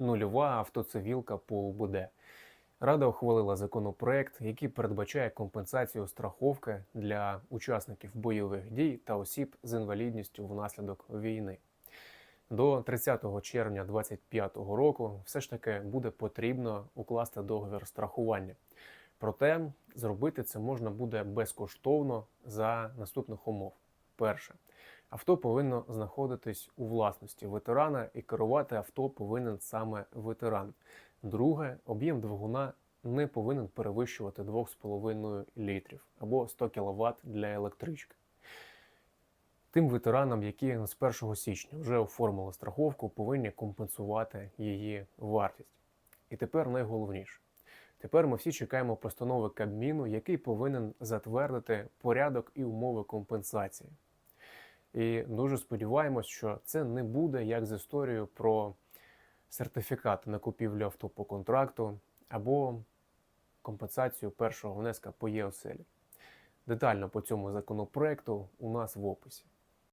нульова автоцивілка по УБД. Рада ухвалила законопроект, який передбачає компенсацію страховки для учасників бойових дій та осіб з інвалідністю внаслідок війни. До 30 червня 2025 року все ж таки буде потрібно укласти договір страхування. Проте зробити це можна буде безкоштовно за наступних умов. Перше, авто повинно знаходитись у власності ветерана і керувати авто повинен саме ветеран. Друге, об'єм двигуна не повинен перевищувати 2,5 літрів або 100 кВт для електрички. Тим ветеранам, які з 1 січня вже оформили страховку, повинні компенсувати її вартість. І тепер найголовніше. Тепер ми всі чекаємо постанови Кабміну, який повинен затвердити порядок і умови компенсації. І дуже сподіваємось, що це не буде як з історією про сертифікат на купівлю авто по контракту або компенсацію першого внеска по ЄОСЕЛі. Детально по цьому законопроекту у нас в описі.